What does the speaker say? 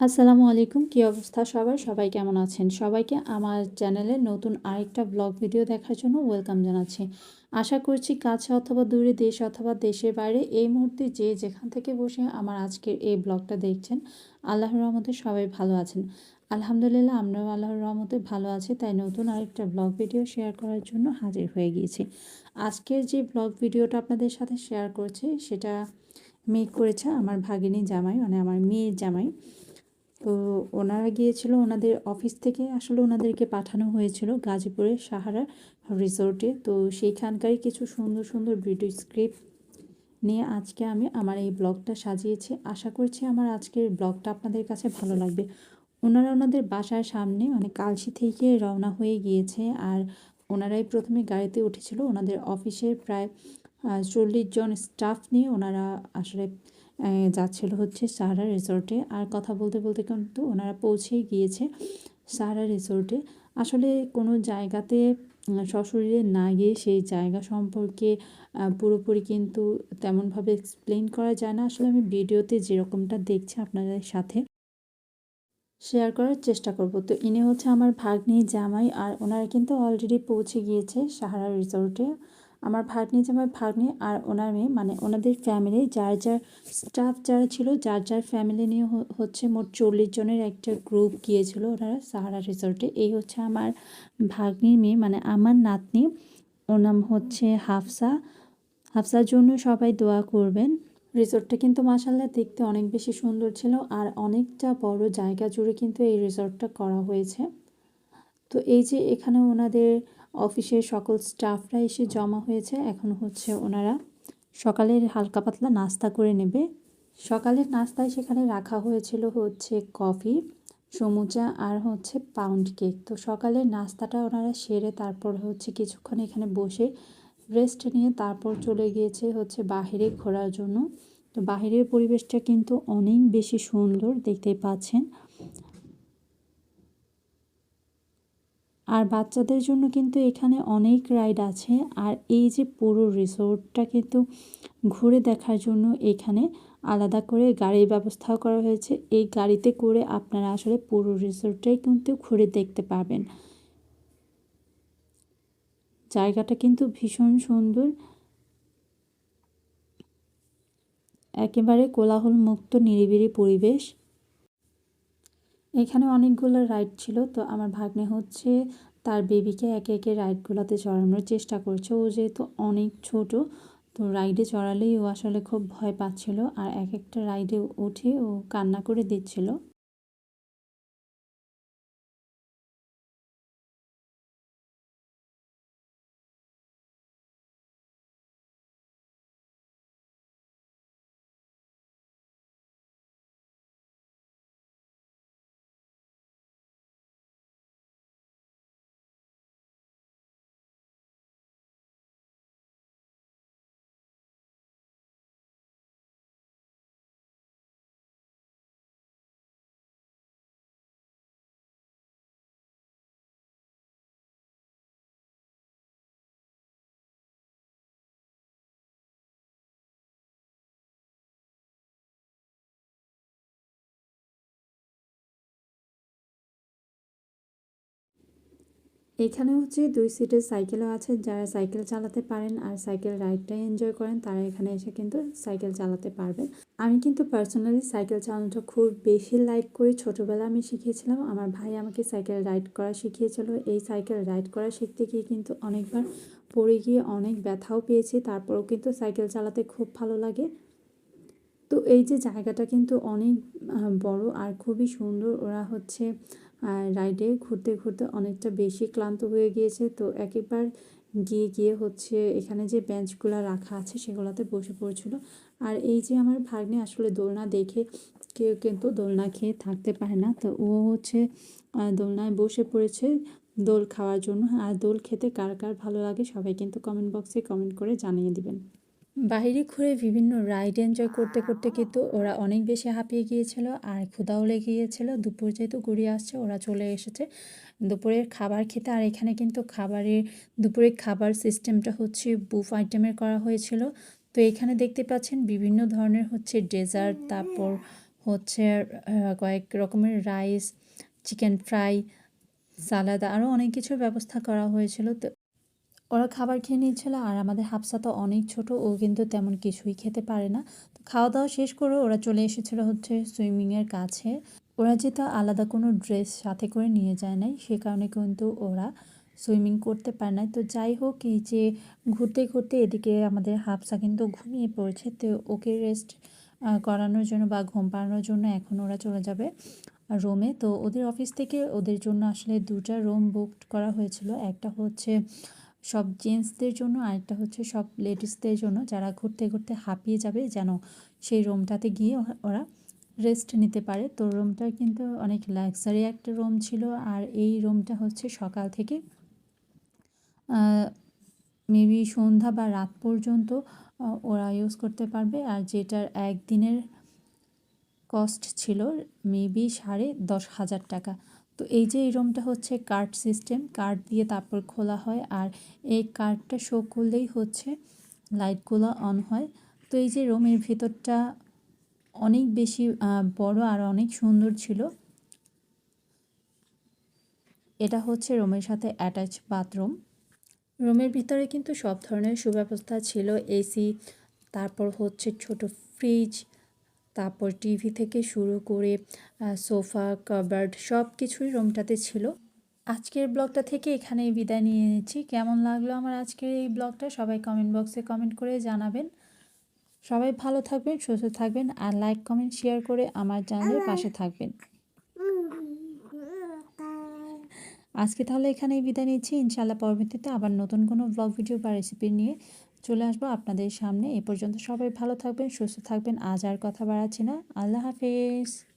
আসসালামু আলাইকুম, কী অবস্থা সবার? সবাই কেমন আছেন? সবাইকে আমার চ্যানেলে নতুন আরেকটা ব্লগ ভিডিও দেখার জন্য ওয়েলকাম জানাচ্ছি। আশা করছি কাছে অথবা দূরে, দেশ অথবা দেশের বাইরে, এই মুহূর্তে যে যেখান থেকে বসে আমার আজকের এই ব্লগটা দেখছেন, আল্লাহর রহমতে সবাই ভালো আছেন। আলহামদুলিল্লাহ, আমরাও আল্লাহর রহমতে ভালো আছি, তাই নতুন আরেকটা ব্লগ ভিডিও শেয়ার করার জন্য হাজির হয়ে গিয়েছি। আজকের যে ব্লগ ভিডিওটা আপনাদের সাথে শেয়ার করছি, সেটা মেক করেছে আমার ভাগিনী জামাই মানে আমার মেয়ের জামাই। তো ওনারা গিয়েছিল ওনাদের অফিস থেকে। আসলে ওনাদেরকে পাঠানো হয়েছিল গাজীপুরের সাহারা রিসোর্টে। তো সেইখানকারই কিছু সুন্দর সুন্দর ভিডিও স্ক্রিপ্ট নিয়ে আজকে আমি আমার এই ব্লগটা সাজিয়েছি। আশা করছি আমার আজকের ব্লগটা আপনাদের কাছে ভালো লাগবে। ওনারা ওনাদের বাসার সামনে মানে কালসি থেকে রওনা হয়ে গিয়েছে আর ওনারাই প্রথমে গাড়িতে উঠেছিল। ওনাদের অফিসের প্রায় চল্লিশ জন স্টাফ নিয়ে ওনারা আসলে যাচ্ছিল হচ্ছে সাহারা রিসোর্টে আর কথা বলতে বলতে কিন্তু ওনারা পৌঁছেই গিয়েছে সাহারা রিসোর্টে আসলে কোনো জায়গাতে সশরীরে না গিয়ে সেই জায়গা সম্পর্কে পুরোপুরি কিন্তু তেমনভাবে এক্সপ্লেন করা যায় না। আসলে আমি ভিডিওতে যেরকমটা দেখছি আপনাদের সাথে শেয়ার করার চেষ্টা করব। তো ইনি হচ্ছে আমার ভাগ্নি জামাই, আর ওনারা কিন্তু অলরেডি পৌঁছে গিয়েছে সাহারা রিসোর্টে আমার ভাগ্নি জামাই ভাগ্নি আর ওনার মেয়ে মানে ওনাদের ফ্যামিলি যার যার স্টাফ যারা ছিল, যার যার ফ্যামিলি নিয়ে হচ্ছে মোট চল্লিশ জনের একটা গ্রুপ গিয়েছিল ওনারা সাহারা রিসোর্টে এই হচ্ছে আমার ভাগ্নির মেয়ে মানে আমার নাতনি। ওর নাম হচ্ছে হাফসা। হাফসার জন্য সবাই দোয়া করবেন। রিসোর্টটা কিন্তু মাসাল্লাহ দেখতে অনেক বেশি সুন্দর ছিল আর অনেকটা বড় জায়গা জুড়ে কিন্তু এই রিসোর্টটা করা হয়েছে। তো এই যে এখানে ওনাদের অফিসের সকল স্টাফরা এসে জমা হয়েছে। এখন হচ্ছে ওনারা সকালের হালকা পাতলা নাস্তা করে নেবে। সকালের নাস্তায় সেখানে রাখা হয়েছিল হচ্ছে কফি, সমুচা আর হচ্ছে পাউন্ড কেক তো সকালের নাস্তাটা ওনারা সেরে তারপর হচ্ছে কিছুক্ষণ এখানে বসে রেস্ট নিয়ে তারপর চলে গিয়েছে হচ্ছে বাহিরে ঘোরার জন্য। তো বাহিরের পরিবেশটা কিন্তু অনেক বেশি সুন্দর দেখতে পাচ্ছেন। আর বাচ্চাদের জন্য কিন্তু এখানে অনেক রাইড আছে। আর এই যে পুরো রিসোর্টটা কিন্তু ঘুরে দেখার জন্য এখানে আলাদা করে গাড়ির ব্যবস্থাও করা হয়েছে। এই গাড়িতে করে আপনারা আসলে পুরো রিসোর্টটাই কিন্তু ঘুরে দেখতে পাবেন জায়গাটা কিন্তু ভীষণ সুন্দর। একেবারে কোলাহল মুক্ত নিরিবিলি পরিবেশ। এখানে অনেকগুলো রাইড ছিল, তো আমার ভাগ্নে হচ্ছে তার বেবিকে একে একে রাইডগুলোতে চড়ানোর চেষ্টা করছে। ও যেহেতু অনেক ছোট, তো রাইডে চড়ালেই ও আসলে খুব ভয় পাচ্ছিল। আর এক একটা রাইডে উঠে ও কান্না করে দিচ্ছিল। এখানে হচ্ছে দুই সিটের সাইকেলও আছে, যারা সাইকেল চালাতে পারেন আর সাইকেল রাইডটাই এনজয় করেন, তারা এখানে এসে কিন্তু সাইকেল চালাতে পারবেন। আমি কিন্তু পার্সোনালি সাইকেল চালানোটা খুব বেশি লাইক করি। ছোটোবেলা আমি শিখিয়েছিলাম আমার ভাই আমাকে সাইকেল রাইড করা শিখিয়েছিল। এই সাইকেল রাইড করা শিখতে গিয়ে কিন্তু অনেকবার পড়ে গিয়ে অনেক ব্যথাও পেয়েছি, তারপরেও কিন্তু সাইকেল চালাতে খুব ভালো লাগে। তো এই যে জায়গাটা কিন্তু অনেক বড় আর খুবই সুন্দর। ওরা হচ্ছে রাইডে ঘুরতে ঘুরতে অনেকটা বেশি ক্লান্ত হয়ে গিয়েছে। তো একবার গিয়ে গিয়ে হচ্ছে এখানে যে বেঞ্চগুলো রাখা আছে, সেগুলোতে বসে পড়ছিল। আর এই যে আমার ভাগ্নে আসলে দোলনা দেখে কেউ কিন্তু দোলনা খেয়ে থাকতে পারে না। তো ও হচ্ছে দোলনায় বসে পড়েছে দোল খাওয়ার জন্য। আর দোল খেতে কার কার ভালো লাগে, সবাই কিন্তু কমেন্ট বক্সে কমেন্ট করে জানিয়ে দিবেন। বাহিরে ঘুরে বিভিন্ন রাইড এনজয় করতে করতে কিন্তু ওরা অনেক বেশি হাঁপিয়ে গিয়েছিল আর ক্ষুদাও লেগে গিয়েছিল। দুপুর যেহেতু ঘুরিয়ে আসছে, ওরা চলে এসেছে। দুপুরের খাবার খেতে আর এখানে কিন্তু খাবারের, দুপুরের খাবার সিস্টেমটা হচ্ছে বুফ আইটেমের করা হয়েছিল। তো এখানে দেখতে পাচ্ছেন বিভিন্ন ধরনের হচ্ছে ডেজার্ট তারপর হচ্ছে কয়েক রকমের রাইস চিকেন ফ্রাই সালাদ আরও অনেক কিছুর ব্যবস্থা করা হয়েছিল। তো ওরা খাবার খেয়ে নিচ্ছিল আর আমাদের হাফসা তো অনেক ছোট, ও কিন্তু তেমন কিছুই খেতে পারে না। তো খাওয়া দাওয়া শেষ করে ওরা চলে এসেছিল হচ্ছে সুইমিংয়ের কাছে। ওরা যেহেতু আলাদা কোনো ড্রেস সাথে করে নিয়ে যায় নাই, সে কারণে কিন্তু ওরা সুইমিং করতে পারে না তো যাই হোক, এই যে ঘুরতে ঘুরতে এদিকে আমাদের হাফসা কিন্তু ঘুমিয়ে পড়েছে, তো ওকে রেস্ট করানোর জন্য বা ঘুম পাড়ানোর জন্য এখন ওরা চলে যাবে রোমে তো ওদের অফিস থেকে ওদের জন্য আসলে দুটা রুম বুক করা হয়েছিল। একটা হচ্ছে সব জেন্টসদের জন্য আরেকটা হচ্ছে সব লেডিসদের জন্য যারা ঘুরতে ঘুরতে হাঁপিয়ে যাবে যেন সেই রুমটাতে গিয়ে ওরা- রেস্ট নিতে পারে। তো রুমটা কিন্তু অনেক লাক্সারি একটা রুম ছিল আর এই রুমটা হচ্ছে সকাল থেকে মেবি সন্ধ্যা বা রাত পর্যন্ত ওরা ইউজ করতে পারবে। আর যেটার একদিনের কস্ট ছিল মেবি সাড়ে দশ হাজার টাকা। তো এই যে এই রুমটা হচ্ছে কার্ড সিস্টেম কার্ড দিয়ে তারপর খোলা হয় আর এই কার্ডটা শো করলেই হচ্ছে লাইটগুলো অন হয়। তো এই যে রুমের ভেতরটা অনেক বেশি বড় আর অনেক সুন্দর ছিল। এটা হচ্ছে রুমের সাথে অ্যাটাচ বাথরুম রুমের ভিতরে কিন্তু সব ধরনের সুব্যবস্থা ছিল এসি তারপর হচ্ছে ছোট ফ্রিজ তারপর টিভি থেকে শুরু করে সোফা, কাবার্ড সব কিছুই রুমটাতে ছিল। আজকের ব্লগটা থেকে এখানেই বিদায় নিয়ে নিচ্ছি। কেমন লাগল আমার আজকের এই ব্লগটা? সবাই কমেন্ট বক্সে কমেন্ট করে জানাবেন। সবাই ভালো থাকবেন, সুস্থ থাকবেন আর লাইক কমেন্ট শেয়ার করে আমার চ্যানেলের পাশে থাকবেন। আজকে তাহলে এখানেই বিদায় নিচ্ছি। ইনশাল্লাহ পরবর্তীতে আবার নতুন কোনো ব্লগ ভিডিও বা রেসিপি নিয়ে চলে আসব আপনাদের সামনে। এ পর্যন্ত সবাই ভালো থাকবেন, সুস্থ থাকবেন। আজ আর কথা বাড়াচ্ছি না। আল্লাহ হাফেজ।